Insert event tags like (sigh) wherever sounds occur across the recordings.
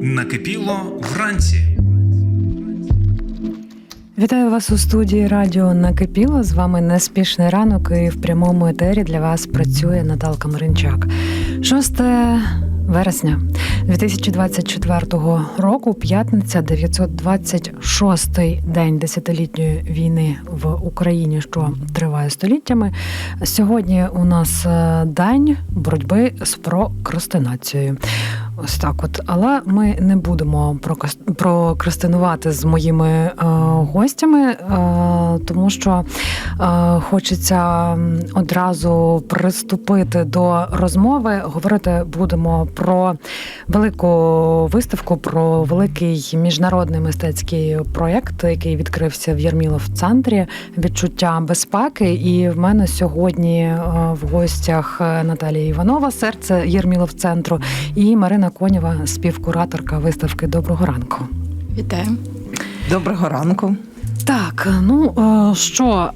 Накипіло вранці. Вітаю вас у студії Радіо Накипіло. З вами неспішний ранок і в прямому етері для вас працює Наталка Маринчак. 6 вересня 2024 року, п'ятниця, 926-й день десятилітньої війни в Україні, що триває століттями. Сьогодні у нас е, день боротьби з прокрастинацією. Ось так, от, але ми не будемо прокрастинувати з моїми е, гостями, е, тому що е, хочеться одразу приступити до розмови. Говорити будемо про велику виставку, про великий міжнародний мистецький проєкт, який відкрився в Єрмілов центрі відчуття безпеки. І в мене сьогодні е, в гостях е, Наталія Іванова, серце Єрмілов центру, і Марина Конєва, співкураторка виставки Доброго ранку. Вітаю. Доброго ранку. Так, ну е, що, е,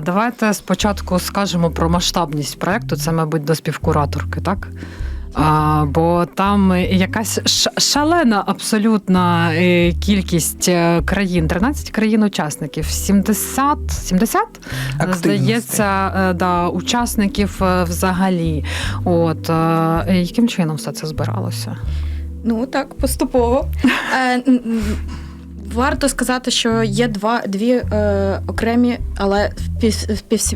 давайте спочатку скажемо про масштабність проекту. Це, мабуть, до співкураторки, так? А, бо там якась шалена абсолютна е, кількість е, країн, 13 країн-учасників, 70, 70 Активностей. здається, е, да, учасників е, взагалі. От е, яким чином все це збиралося? Ну так, поступово. Е, Варто сказати, що є два дві е, окремі, але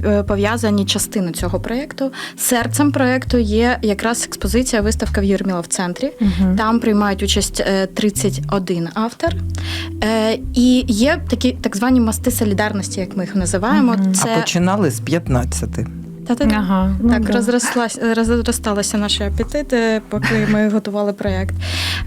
е, пов'язані частини цього проєкту. Серцем проєкту є якраз експозиція виставка в Юрміла в центрі. Угу. Там приймають участь е, 31 автор. Е, І є такі так звані мости солідарності, як ми їх називаємо. Мгм. А починали з 15. Та-та-та. Ага, ну, Так, да. розрослась, розросталися наші апетити, поки ми (laughs) готували проєкт.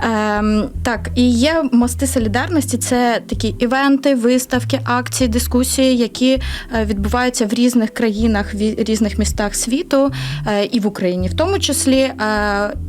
Ем, так, і є мости солідарності. Це такі івенти, виставки, акції, дискусії, які е, відбуваються в різних країнах, в різних містах світу е, і в Україні, в тому числі. Е,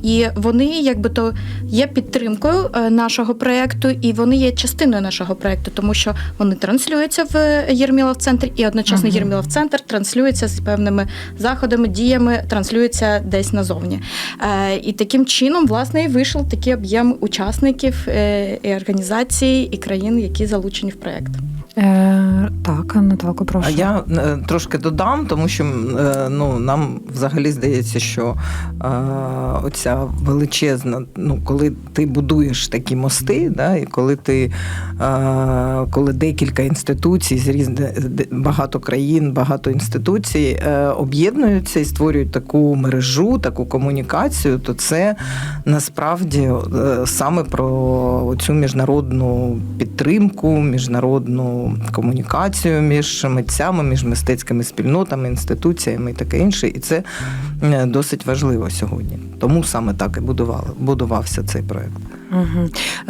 і вони, якби то є підтримкою е, нашого проєкту, і вони є частиною нашого проєкту, тому що вони транслюються в Єрмілов центрі, і одночасно Мгм. Єрмілов центр транслюється з певними заходами, діями, транслюється десь назовні. Е, і таким чином, власне, і вийшов такий об'єм учасників е, і організацій, і країн, які залучені в проєкт. Так, Наталко, прошу. А я е, трошки додам, тому що е, ну, нам взагалі здається, що е, оця величезна, ну, коли ти будуєш такі мости, да, і коли ти коли декілька інституцій з різних багато країн, багато інституцій об'єднуються і створюють таку мережу, таку комунікацію, то це насправді саме про цю міжнародну підтримку, міжнародну комунікацію між митцями, між мистецькими спільнотами, інституціями і таке інше. І це е, досить важливо сьогодні. Тому саме так і будували, будувався цей проект. Угу.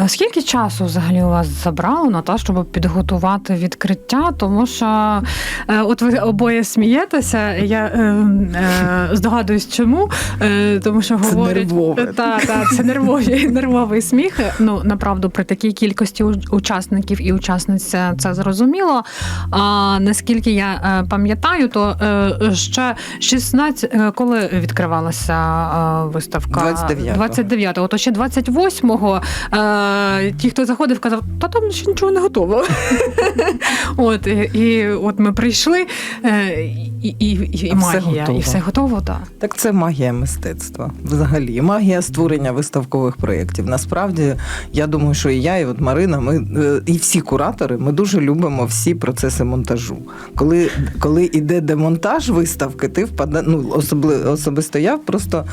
Скільки часу взагалі у вас забрало на те, щоб підготувати відкриття? Тому що е, от ви обоє смієтеся, я е, е, здогадуюсь, чому. Е, тому що Це говорять, нервове. Та, та, це нервові, (laughs) нервовий сміх. Ну, направду, при такій кількості учасників і учасниць це, зрозуміло. А наскільки я е, пам'ятаю, то е, ще 16, е, коли відкривалася виставка? 29-го. 29-го. То ще 28-го е, ті, хто заходив, казав, та там ще нічого не готово. (laughs) от, і, і от ми прийшли, е, і, і, і, і А все магія, і все готово, так. Так це магія мистецтва взагалі. Магія створення виставкових проєктів. Насправді, я думаю, що і я, і от Марина, ми е, і всі куратори, ми дуже любимо всі процеси монтажу. Коли, коли іде демонтаж виставки, ти впаде, ну особисто я просто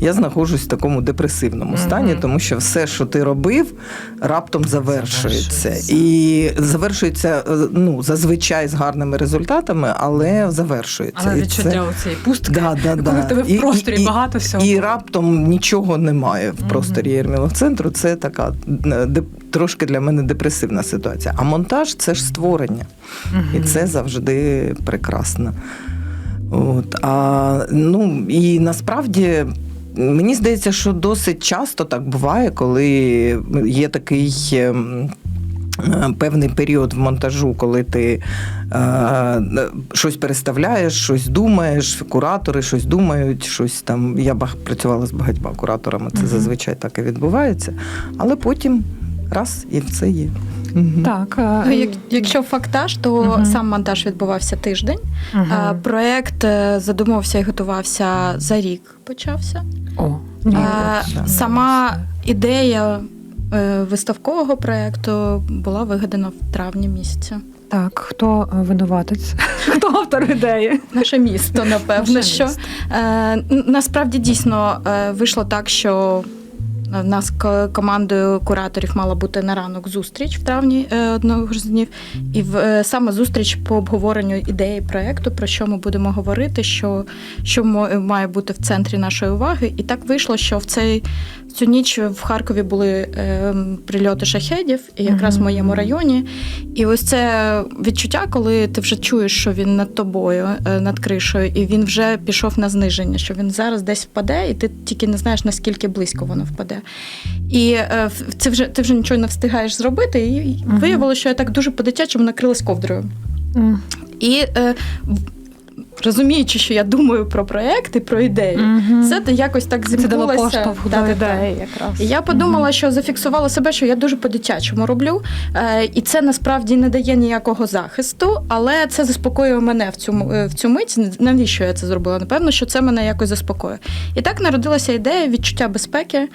я знаходжусь в такому депресивному стані, тому що все, що ти робив, раптом завершується. І завершується е, ну, зазвичай з гарними результатами, але завершується. Але відчуття це- оцієї пустки, Да, да, коли да. в тебе в просторі багато всього. І раптом нічого немає в просторі Єрмілов центру. Це така е, трошки для мене депресивна ситуація. А монтаж це ж створення, і це завжди прекрасно. От, а, ну, і насправді. Мені здається, що досить часто так буває, коли є такий ем, е, Певний період в монтажу, коли ти е, щось переставляєш, щось думаєш, куратори щось думають, щось там. Я працювала з багатьма кураторами, це зазвичай так і відбувається. Але потім раз і все є. Так, Ну, е, як, якщо фактаж, то сам монтаж відбувався тиждень. мгм. Проект е, задумався і готувався за рік. Почався. О, ні, А, сама ідея е, виставкового проекту була вигадана в травні місяці. так, хто е, винуватець? (laughs) Хто автор ідеї? Наше місто, напевно, Наше що місто. е, насправді дійсно е, вийшло так, що в нас командою кураторів мала бути на ранок зустріч в травні е, одного з днів, і в е, саме зустріч по обговоренню ідеї проекту, про що ми будемо говорити, що, що має бути в центрі нашої уваги. І так вийшло, що в цей цю ніч в Харкові були е, прильоти шахедів, і якраз в моєму районі. І ось це відчуття, коли ти вже чуєш, що він над тобою, е, над кришею, і він вже пішов на зниження, що він зараз десь впаде, і ти тільки не знаєш, наскільки близько воно впаде. І е, це вже ти вже нічого не встигаєш зробити. І Мгм. виявилося, що я так дуже по-дитячому накрилась ковдрою. М, І е, розуміючи, що я думаю про проекти, про ідеї, мгм. це якось так Це дало зімкнулося. поштовх до ідеї якраз. І я подумала, що зафіксувала себе, що я дуже по-дитячому роблю, е, і це насправді не дає ніякого захисту, але це заспокоює мене в цю, е, в цю мить. Навіщо я це зробила? Напевно, що це мене якось заспокоює. І так народилася ідея відчуття безпеки, е,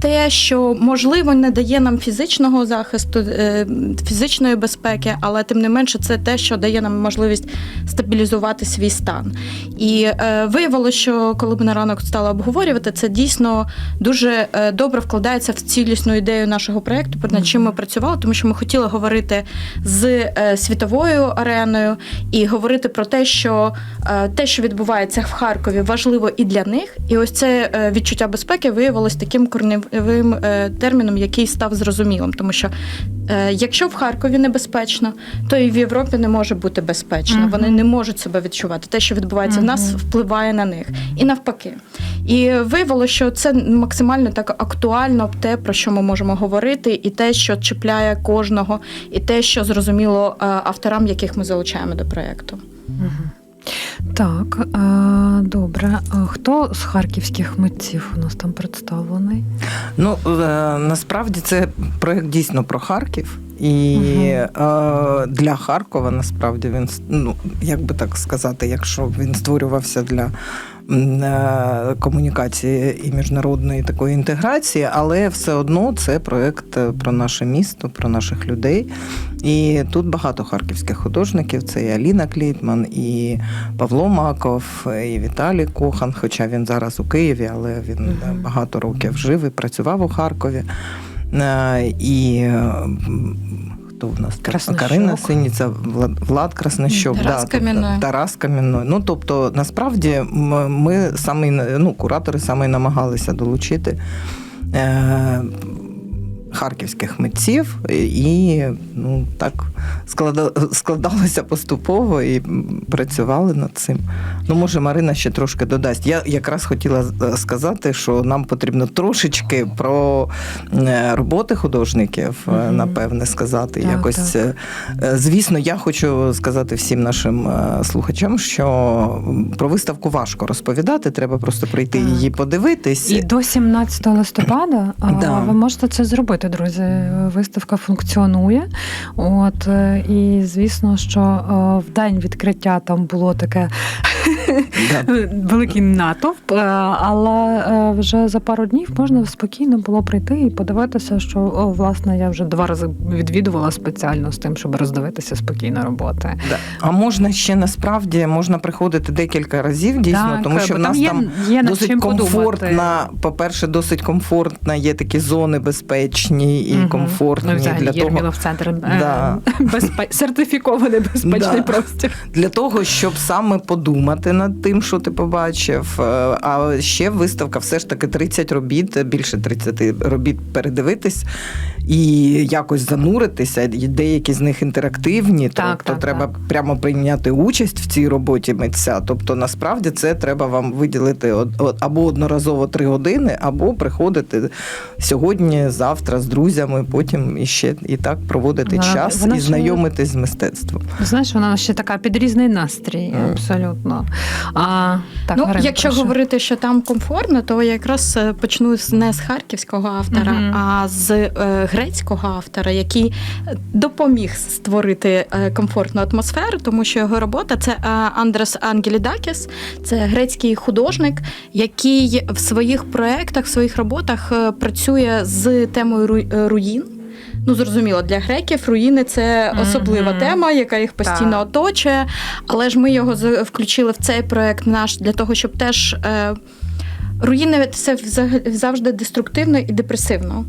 те, що можливо не дає нам фізичного захисту, е, фізичної безпеки, але тим не менше, це те, що дає нам можливість стабілізувати свій стан. І е, виявилося, що коли ми на ранок стали обговорювати, це дійсно дуже е, добре вкладається в цілісну ідею нашого проєкту, над чим ми працювали, тому що ми хотіли говорити з е, світовою ареною і говорити про те, що е, те, що відбувається в Харкові, важливо і для них. І ось це е, відчуття безпеки виявилось таким корневим е, терміном, який став зрозумілим, тому що якщо в Харкові небезпечно, то і в Європі не може бути безпечно. Мгм. Вони не можуть себе відчувати. Те, що відбувається в нас, впливає на них і навпаки. І виявилося, що це максимально так актуально те, про що ми можемо говорити, і те, що чіпляє кожного, і те, що зрозуміло е, авторам, яких ми залучаємо до проєкту. Мгм. Так, е, добре. Хто з харківських митців у нас там представлений? Ну е, насправді це проєкт дійсно про Харків. І угу. е, для Харкова насправді він ну як би так сказати, якщо він створювався для е, комунікації і міжнародної такої інтеграції, але все одно це проект е, про наше місто, про наших людей. І тут багато харківських художників. Це і Аліна Клітман, і Павло Маков, і Віталій Кохан. Хоча він зараз у Києві, але він е, Мгм. багато років жив і працював у Харкові. Е, І хто в нас? Краснощок. Карина Синіця, Влад, Влад Краснощок, Тарас да, Кам'яной. Тарас Кам'яной. Ну тобто, насправді, ми саме ну, куратори саме намагалися долучити. Е, Харківських митців, і ну так складалося поступово і працювали над цим. Ну, може, Марина ще трошки додасть. Я якраз хотіла е, сказати, що нам потрібно трошечки про е, роботи художників, е, напевне, сказати. Так, Якось, так. звісно, я хочу сказати всім нашим слухачам, що про виставку важко розповідати, треба просто прийти Так. її подивитись. І до 17 листопада Да. ви можете це зробити, друзі. Виставка функціонує. От е, і звісно, що е, в день відкриття там було таке (laughs) великий натовп, е, але вже за пару днів можна спокійно було прийти і подивитися, що о, власне я вже два рази відвідувала спеціально з тим, щоб роздивитися спокійно роботи. Да. А можна ще насправді можна приходити декілька разів, дійсно, Так, тому що в нас є, там є досить комфортна. По-перше, досить комфортна, є такі зони безпечні і Мгм. комфортні Ну, взагалі, для того. Єрмілов центр. Да. Безпе... сертифікований безпечний Да. простір. для того, щоб саме подумати над тим, що ти побачив. Е, А ще виставка все ж таки 30 робіт, більше 30 робіт передивитись і якось зануритися. І Деякі з них інтерактивні, Так, тобто так, треба так. прямо прийняти участь в цій роботі митця. Тобто, насправді це треба вам виділити або одноразово 3 години, або приходити сьогодні, завтра з друзями, потім іще і так проводити Вона- час вона і знайомитись з мистецтвом. Знаєш, вона ще така під різний настрій, Мгм. абсолютно. А, так, ну, Марина, якщо прошу. говорити, що там комфортно, то я якраз е, почну не з харківського автора, Мгм. а з е, грецького автора, який е, допоміг створити е, комфортну атмосферу, тому що його робота це е, Андрес Ангелідакіс, це грецький художник, який в своїх проєктах, в своїх роботах працює з темою руїн. Ну, зрозуміло, для греків руїни це особлива тема, яка їх постійно Так. оточує. Але ж ми його включили в цей проект наш для того, щоб теж. Е, Руїни це завжди деструктивно і депресивно.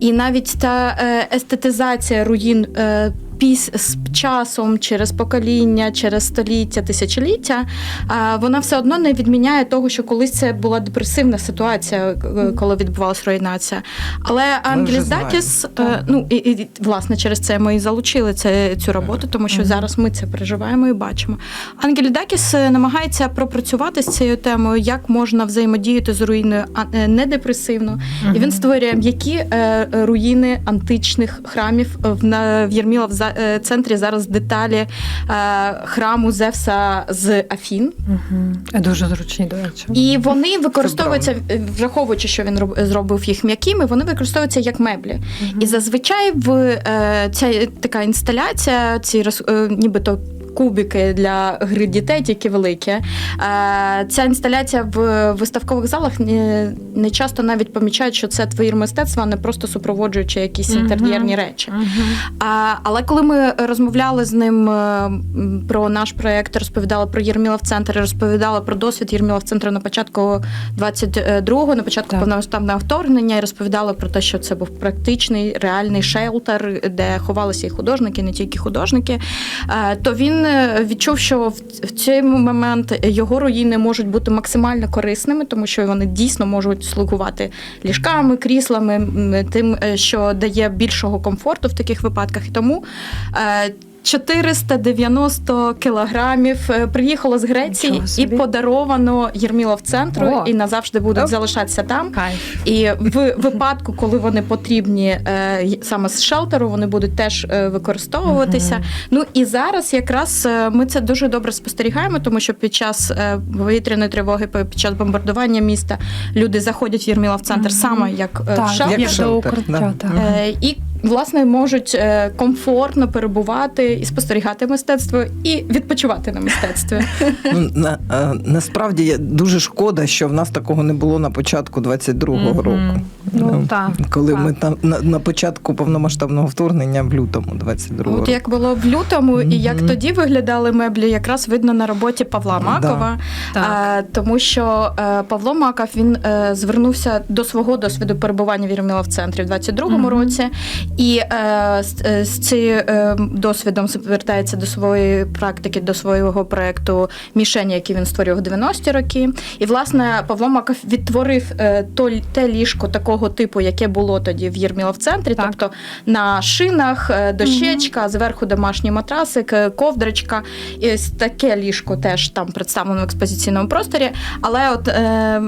І навіть та е, естетизація руїн е, піс з часом, через покоління, через століття, тисячоліття, е, вона все одно не відміняє того, що колись це була депресивна ситуація, е, коли відбувалася руйнація. Але Ангеліс знаємо. Дакіс, е, ну і, і власне через це ми і залучили це, цю роботу, тому що зараз ми це переживаємо і бачимо. Ангелі Дакіс е, намагається пропрацювати з цією темою, як можна взаємодіяти з руїною е, не депресивно. І він створює м'які е, руїни античних храмів в Єрміла в е, центрі зараз деталі е, храму Зевса з Афін. Угу. Дуже зручні, до речі. І вони використовуються, е, враховуючи, що він зробив їх м'якими, вони використовуються як меблі. Угу. І зазвичай в е, ця така інсталяція, ці роз, е, нібито. Кубики для гри дітей, тільки великі. Е, Ця інсталяція в виставкових залах не, часто навіть помічають, що це твір мистецтва, а не просто супроводжуючи якісь інтер'єрні речі. А, але коли ми розмовляли з ним е, про наш проєкт, розповідали про Єрмілов центр, і розповідали про досвід Єрмілов центру на початку 22-го, на початку повномасштабного вторгнення, і розповідали про те, що це був практичний реальний шелтер, де ховалися і художники, і не тільки художники. Е, То він відчув, що в, в цей момент його руїни можуть бути максимально корисними, тому що вони дійсно можуть слугувати ліжками, кріслами, тим, е, що дає більшого комфорту в таких випадках. І тому е, 490 кілограмів е, приїхало з Греції і подаровано Єрмілов центру, О. і назавжди будуть Оп. залишатися там. Кайф. І в випадку, коли вони потрібні е, саме з шелтеру, вони будуть теж е, використовуватися. Мгм. Ну і зараз якраз е, ми це дуже добре спостерігаємо, тому що під час е, повітряної тривоги, під час бомбардування міста люди заходять в Єрмілов центр Мгм. саме як е, в Так, шелтер. як шелтер, да. Е, І власне можуть е, комфортно перебувати і спостерігати мистецтво, і відпочивати на мистецтві. (laughs) Ну, на, е, насправді дуже шкода, що в нас такого не було на початку 22-го Мгм. року. Ну, Ну, так. Коли ми там на, на початку повномасштабного вторгнення в лютому 22-го От як було в лютому, і як тоді виглядали меблі, якраз видно на роботі Павла Макова. Е, тому що е, Павло Маков він е, звернувся до свого досвіду перебування в Єрміла в центрі в 22-му Мгм. році, і е, з, е, з цим е, досвідом звертається до своєї практики, до свого проекту мішені, який він створював в 90-ті роки. І власне Павло Маков відтворив е, то, те ліжко такого типу, яке було тоді в Єрміла в центрі, Так. тобто на шинах, дощечка, зверху домашній матрасик, ковдрочка. І ось таке ліжко теж там представлено в експозиційному просторі. Але от е,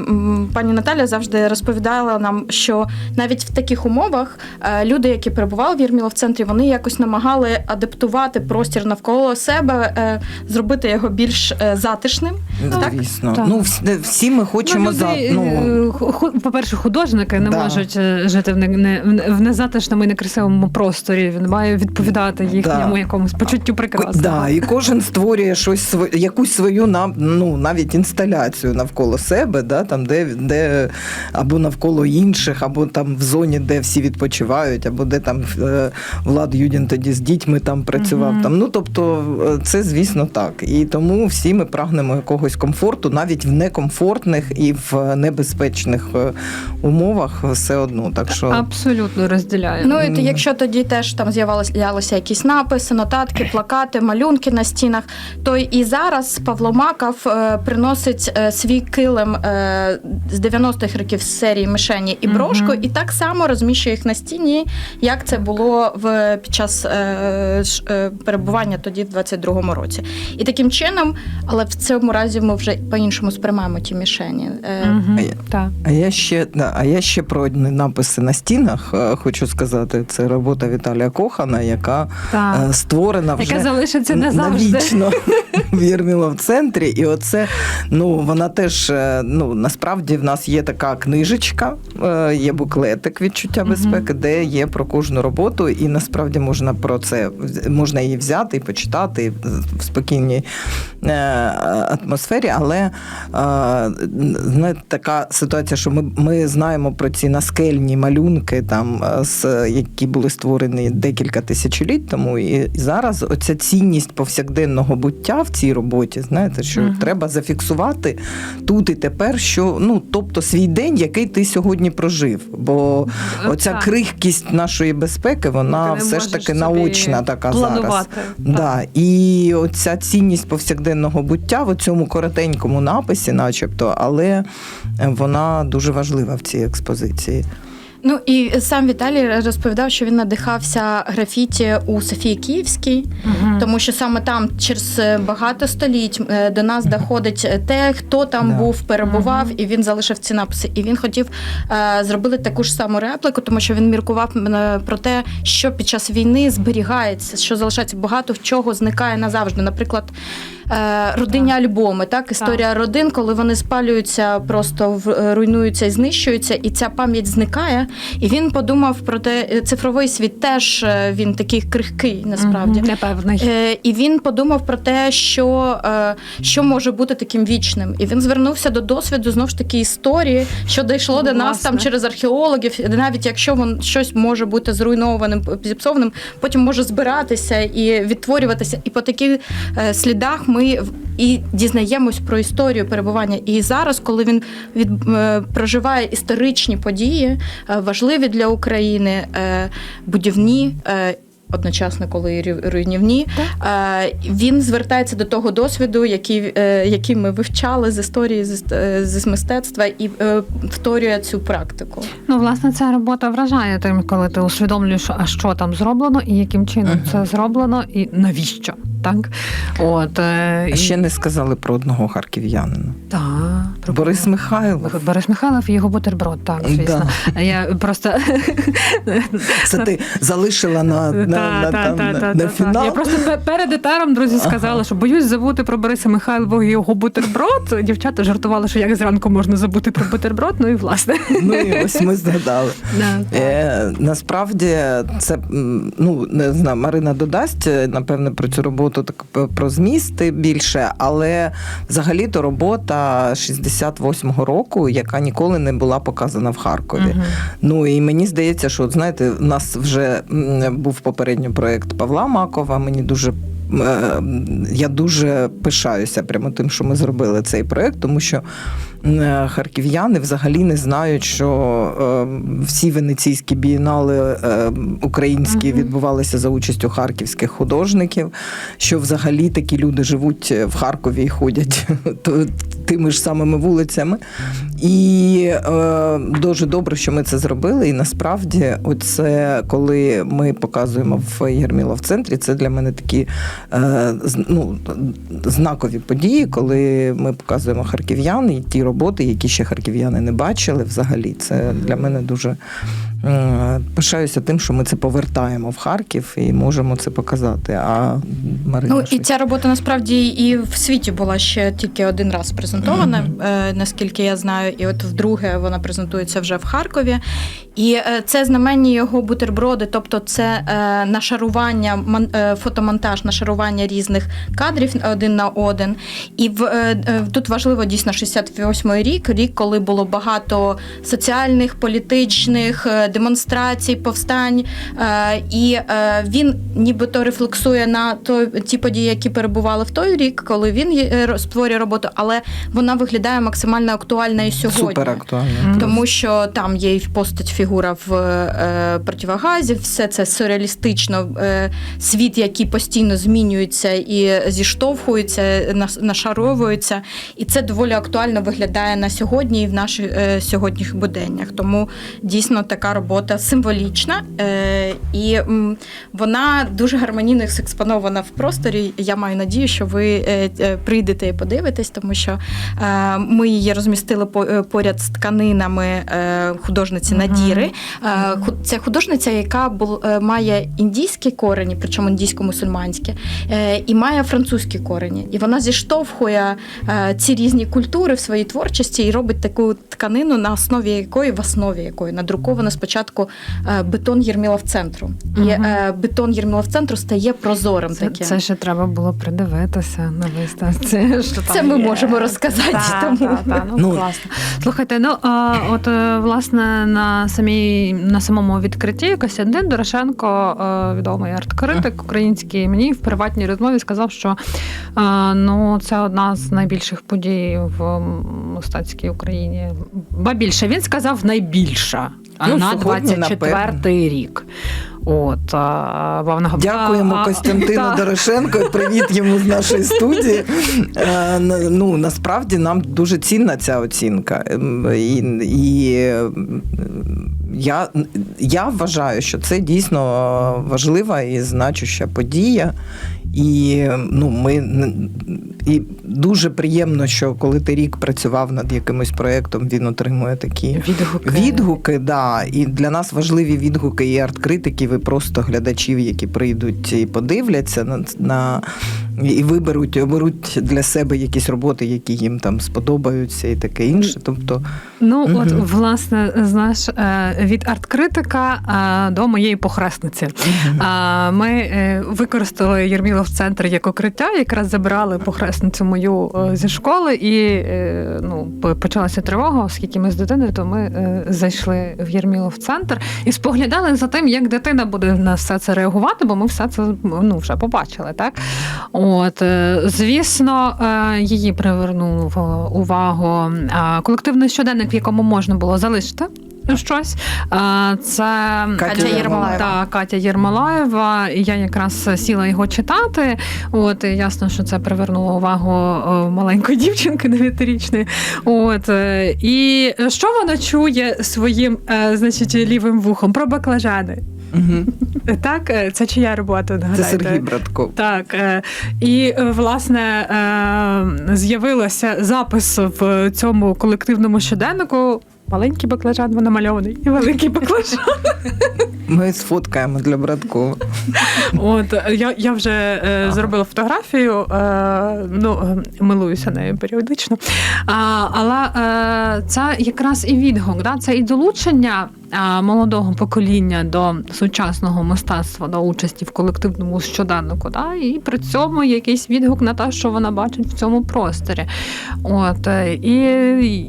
пані Наталя завжди розповідала нам, що навіть в таких умовах е, люди, які перебували в Єрміло в центрі, вони якось намагали адаптувати простір навколо себе, е, зробити його більш е, затишним. Так? Звісно. Так. Ну, всі, всі ми хочемо ну, за. люди, Ну, е, ху- ху- по-перше, художники не Да. можуть е, жити в, не, не, в незатишному і некрасивому просторі. Він має відповідати їхньому Да. якомусь почуттю прекрасного. Да, і кожен створює щось своє, якусь свою нам, ну, навіть інсталяцію навколо себе, да, там, де, де або навколо інших, або там в зоні, де всі відпочивають, або де там е, Влад Юдін тоді з дітьми там працював. Мгм. Там ну тобто, е, це звісно так. І тому всі ми прагнемо якогось комфорту, навіть в некомфортних і в небезпечних е, умовах, все одно. Так що Абсолютно розділяю. Ну і якщо тоді теж там з'явилися якісь написи, нотатки, плакати, малюнки на стінах, то і зараз Павло Маков приносить свій килим з 90-х років з серії Мишені і Мгм. брошко, і так само розміщує їх на стіні, як це було в під час е, ш- е, перебування тоді в 22-му році. І таким чином, але в цьому разі ми вже по-іншому сприймаємо ті мішені. Е, Мгм, А я- А я ще да, а я ще про одні написи на стінах е, хочу сказати. Це робота Віталія Кохана, яка Так. е, створена вже Яка залишиться назавжди. навічно (laughs) в Єрміло в центрі. І оце ну вона теж е, ну насправді в нас є така книжечка, е, є буклетик відчуття безпеки, де є про кожну роботу, і насправді можна про це можна її взяти і почитати в спокійній е, атмосфері. Але знаєте, така ситуація, що ми, ми знаємо про ці наскельні малюнки, там з які були створені декілька тисячоліть тому, і, і зараз оця цінність повсякденного буття в цій роботі, знаєте, що Мгм. треба зафіксувати тут і тепер, що ну тобто свій день, який ти сьогодні прожив. Бо оця Так. крихкість нашої безпеки, вона все ж таки наочна така зараз. Да. І оця цінність повсякденного буття в цьому коротенькому написі, начебто, але вона дуже важлива в цій експозиції. Ну і сам Віталій розповідав, що він надихався графіті у Софії Київській, Мгм. тому що саме там через е, багато століть е, до нас доходить е, те, хто там Да. був, перебував, Мгм. і він залишив ці написи. І він хотів е, зробити таку ж саму репліку, тому що він міркував про те, що під час війни зберігається, що залишається багато в чого зникає назавжди. Наприклад, родинні альбоми, так історія родин, коли вони спалюються, просто е, руйнуються і знищуються, і ця пам'ять зникає. І він подумав про те, е, цифровий світ теж е, він такий крихкий, насправді. Непевний. Е, І він подумав про те, що, е, що може бути таким вічним. І він звернувся до досвіду знову ж таки історії, що дійшло до нас там через археологів. Навіть якщо вон щось може бути зруйнованим, зіпсованим, потім може збиратися і відтворюватися. І по таких е, слідах ми в- і дізнаємось про історію перебування. І зараз, коли він від, е, проживає історичні події, е, важливі для України, е, будівні. е, Одночасно, коли і руйнівні, Е, він звертається до того досвіду, який, е, який ми вивчали з історії, з, е, з мистецтва, і е, вторює цю практику. Ну, власне, ця робота вражає тим, коли ти усвідомлюєш, а що там зроблено, і яким чином це зроблено, і навіщо. Так? От, е, А і- ще не сказали про одного харків'янина. Та, про Борис Михайлов. Борис Михайлов і його бутерброд, так, звісно. Я просто (laughs) Це ти залишила на, на, на, там, на, на фінал. Я просто перед етером, друзі, сказала, що боюсь забути про Бориса Михайлова і його бутерброд. Дівчата жартували, що як зранку можна забути про бутерброд. Ну і власне. Ну і ось ми згадали. (laughs) Е, насправді це ну не знаю, Марина додасть е, напевне про цю роботу п- про змісти більше, але взагалі то робота 68-го року, яка ніколи не була показана в Харкові. Мгм. Ну і мені здається, що от, знаєте, у нас вже був попередньо проєкт Павла Макова. Мені дуже е, я дуже пишаюся прямо тим, що ми зробили цей проєкт, тому що харків'яни взагалі не знають, що е, всі венеційські бієнали е, українські відбувалися за участю харківських художників, що взагалі такі люди живуть в Харкові і ходять (laughs) тими ж самими вулицями. І е, дуже добре, що ми це зробили. І насправді, оце коли ми показуємо в Єрміло в центрі, це для мене такі е, ну, знакові події, коли ми показуємо харків'ян і ті роботи, які ще харків'яни не бачили взагалі. Це для мене дуже пишаюся тим, що ми це повертаємо в Харків і можемо це показати. А Марина Ну і ця робота насправді і в світі була ще тільки один раз презентована, е, наскільки я знаю. І от вдруге вона презентується вже в Харкові. І е, це знаменні його бутерброди, тобто це е, нашарування, мон- е, фотомонтаж, нашарування різних кадрів один на один. І в е, е, тут важливо дійсно 68-й рік, рік, коли було багато соціальних, політичних, е, демонстрацій, повстань, е, і е, він нібито рефлексує на то, ті події, які перебували в той рік, коли він е, створює роботу, але вона виглядає максимально актуальна і сьогодні. Супер. Тому що там є і постать фігура в противогазі, все це сюрреалістично, світ, який постійно змінюється і зіштовхується, нашаровується. І це доволі актуально виглядає на сьогодні і в наших сьогоднішніх буденнях. Тому дійсно така робота символічна е, і м, вона дуже гармонійно експонована в просторі. Я маю надію, що ви е, е, прийдете і подивитесь, тому що е, ми її розмістили по- е, поряд з тканинами е, художниці. Надіри. Е, Це художниця, яка бул- е, має індійські корені, причому індійсько-мусульманські, е, і має французькі корені. І вона зіштовхує е, ці різні культури в своїй творчості і робить таку тканину, на основі якої, в основі якої надруковано спочатку е, бетон Єрмілов центру. І е, бетон Єрмілов центру стає прозорим Це, таким. це ще треба було придивитися на виставці. (laughs) Що Це там ми є. можемо розказати, Та, тому. та, та, ну, Ну, класно. Слухайте, ну а, от е, власне на самій на самому відкритті Костянтин Дорошенко, відомий арт-критик український, мені в приватній розмові сказав, що ну це одна з найбільших подій в мистецькій Україні. Ба більше він сказав найбільша. Ну, на 24-й рік. От, а, вона- Дякуємо а, Костянтину (laughs) та. Дорошенко. і Привіт йому з нашої студії. Е, Ну насправді нам дуже цінна ця оцінка. Ем, І, і я, я вважаю, що це дійсно важлива і значуща подія. І ну, ми і дуже приємно, що коли ти рік працював над якимось проєктом, він отримує такі Відгуки. Відгуки, да. І для нас важливі відгуки і арт-критиків, і просто глядачів, які прийдуть і подивляться на, на і виберуть, оберуть для себе якісь роботи, які їм там сподобаються, і таке інше. Тобто, Ну, Мгм. от, власне, знаєш, е, від арт-критика е, до моєї похресниці. Ми е, використали Єрмілов центр як укриття, якраз забирали похресницю мою зі школи, і ну, почалася тривога, оскільки ми з дитиною, то ми зайшли в Єрмілов центр і споглядали за тим, як дитина буде на все це реагувати, бо ми все це ну, вже побачили. Так? От, е, звісно, е, її привернув увагу е, колективний щоденник, в якому можна було залишити. Щось це Катя Єрмолаєва. Так, Катя Єрмолаєва. Я якраз сіла його читати. От і ясно, що це привернуло увагу маленької дівчинки дев'ятирічної. От і що вона чує своїм, значить, лівим вухом про баклажани? Мгм. Так, е, це чия робота? це? Сергій Братков. Так, е, і е, власне е, з'явилося запис в цьому колективному щоденнику. Маленький баклажан вона намальований і великий баклажан. Ми сфоткаємо для Браткова. От е, я, я вже е, зробила фотографію, е, ну е, милуюся нею періодично. А, але е, це якраз і відгук, да? це і долучення е, молодого покоління до сучасного мистецтва, до участі в колективному щоденнику, да? і при цьому якийсь відгук на те, що вона бачить в цьому просторі. От е, і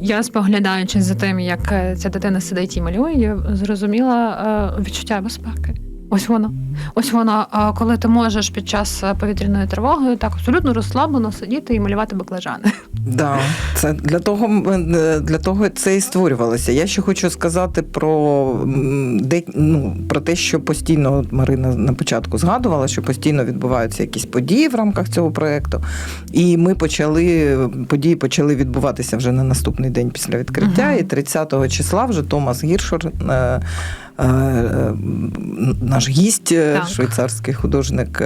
я споглядаючи за тим, як е, ця дитина сидить і малює, я зрозуміла е, відчуття безпеки. Ось воно. Ось воно, коли ти можеш під час е, повітряної тривоги так абсолютно розслаблено сидіти і малювати баклажани. Да, це для того е, для того це і створювалося. Я ще хочу сказати про де ну про те, що постійно Марина на початку згадувала, що постійно відбуваються якісь події в рамках цього проекту. І ми почали події почали відбуватися вже на наступний день після відкриття. Ага. І 30-го числа вже Томас Гіршор. Е, е, Наш гість, е, Так. швейцарський художник,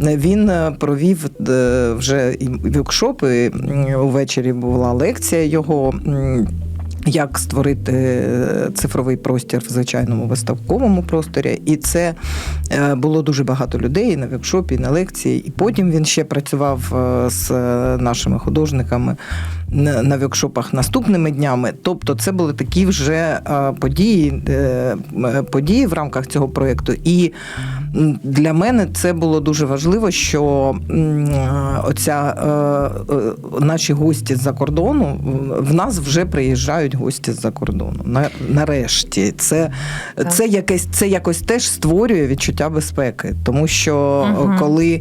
він провів вже і вікшопи. Увечері була лекція його. Як створити е, цифровий простір в звичайному виставковому просторі, і це е, було дуже багато людей і на вебшопі, і на лекції. І потім він ще працював е, з нашими художниками на векшопах наступними днями. Тобто, це були такі вже події, події в рамках цього проєкту. І для мене це було дуже важливо, що оця наші гості з-за кордону в нас вже приїжджають приїжджають гості з-за кордону. На, нарешті, це, Так. це, якесь, це якось теж створює відчуття безпеки, тому що Мгм. коли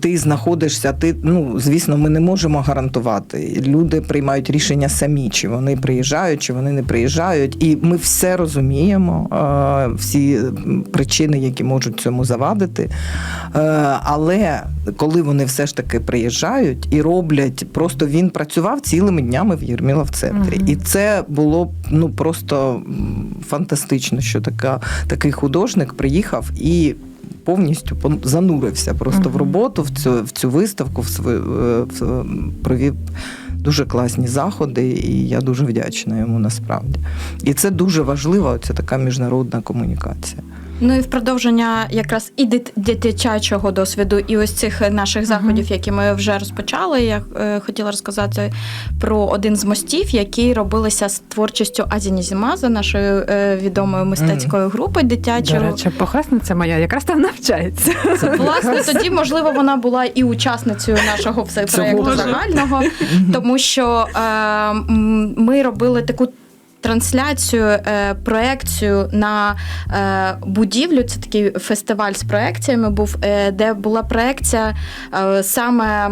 ти знаходишся, ти ну звісно, ми не можемо гарантувати. Люди приймають рішення самі, чи вони приїжджають, чи вони не приїжджають, і ми все розуміємо, е, всі причини, які можуть цьому завадити. Е, Але коли вони все ж таки приїжджають і роблять, просто він працював цілими днями в Єрміла в центрі, Мгм. і це було ну просто фантастично, що така такий художник приїхав і. Повністю занурився просто в роботу, в цю, в цю виставку, в, свою е, в, провів дуже класні заходи, і я дуже вдячна йому насправді. І це дуже важливо, це така міжнародна комунікація. Ну і в продовження якраз і дит- дитячого досвіду, і ось цих наших заходів, які ми вже розпочали. Я е, хотіла розказати про один з мостів, які робилися з творчістю Азіні Зімаза, нашої е, відомої мистецької групи До дитячої. речі, похресниця моя якраз там навчається. Власне, тоді, можливо, вона була і учасницею нашого все проєкту загального, тому що е, ми робили таку. Трансляцію, е, проекцію на е, будівлю. Це такий фестиваль з проекціями був, е, де була проекція саме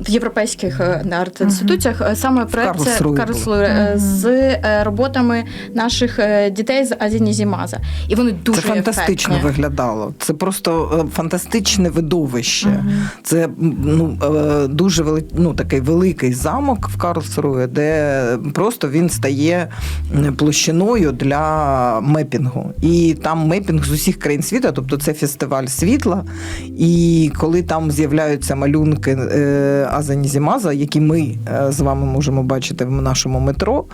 в європейських е, арт-інституціях, е, саме проекція Карлсруhe в Карлсруhe, е, з е, роботами наших е, дітей з Азіні Зімаза. І вони дуже це фантастично ефектні. виглядало. Це просто е, фантастичне видовище. Мгм. Це ну, е, дуже вели... ну, такий великий замок в Карлсруhe, де просто він стає площиною для мепінгу. І там мепінг з усіх країн світу, тобто це фестиваль світла. І коли там з'являються малюнки е, Азані Зімаза, які ми е, з вами можемо бачити в нашому метро.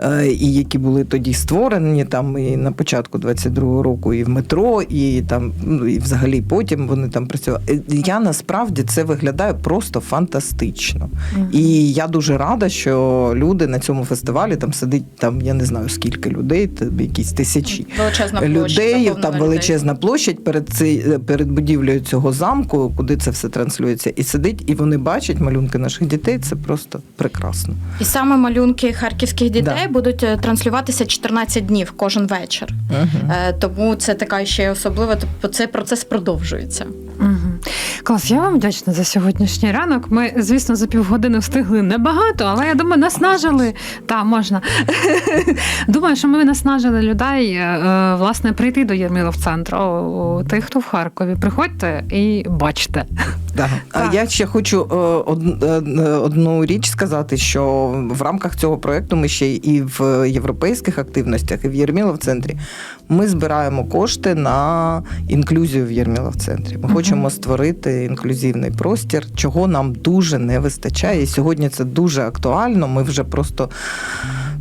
Е, І які були тоді створені там і на початку 22-го року, і в метро, і там ну і взагалі потім вони там працювали. Е, Я насправді це виглядає просто фантастично. І я дуже рада, що люди на цьому фестивалі там сидить там, я не знаю скільки людей, там якісь тисячі Величезна площа, людей. Там людей. величезна площадь перед цей перед будівлею цього замку, куди це все транслюється, і сидить, і вони бачать малюнки наших дітей. Це просто прекрасно. І саме малюнки харківських дітей Да. Будуть е, транслюватися 14 днів кожен вечір. Угу. Тому це така ще особлива, тобто цей процес продовжується. Мгм. Клас, я вам вдячна за сьогоднішній ранок. Ми, звісно, за півгодини встигли небагато, але я думаю, наснажили. Та можна. (laughs) Думаю, що ми наснажили людей е, власне прийти до Єрмілов центру. Тих, хто в Харкові, приходьте і бачте. Да. А Так. я ще хочу е, од- е, одну річ сказати, що в рамках цього проекту ми ще і в європейських активностях, і в Єрміла в центрі ми збираємо кошти на інклюзію в Єрміла в центрі. Ми Мгм. хочемо створити інклюзивний простір, чого нам дуже не вистачає. І сьогодні це дуже актуально. Ми вже просто.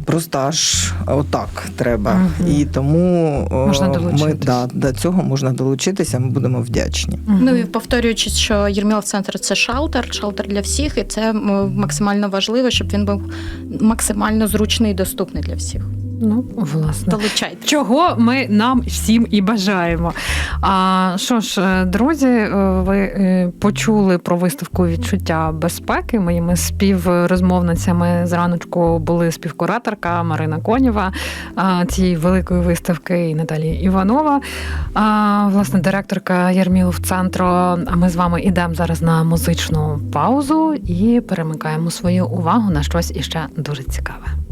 Просто аж отак треба. Мгм. І тому Можна ми да, до цього можна долучитися. Ми будемо вдячні. Ну і повторюючи, що Єрмілов центр це шалтер, шалтер для всіх, і це максимально важливо, щоб він був максимально зручний і доступний для всіх. Ну, власне. Долучайтесь. Чого ми нам всім і бажаємо. А що ж, е, друзі, е, ви е, почули про виставку відчуття безпеки. Моїми співрозмовницями зраночку були співкураторка Марина Конєва цієї великої виставки і Наталія Іванова, а, власне, директорка Єрмілов центру. А ми з вами йдемо зараз на музичну паузу і перемикаємо свою увагу на щось іще дуже цікаве.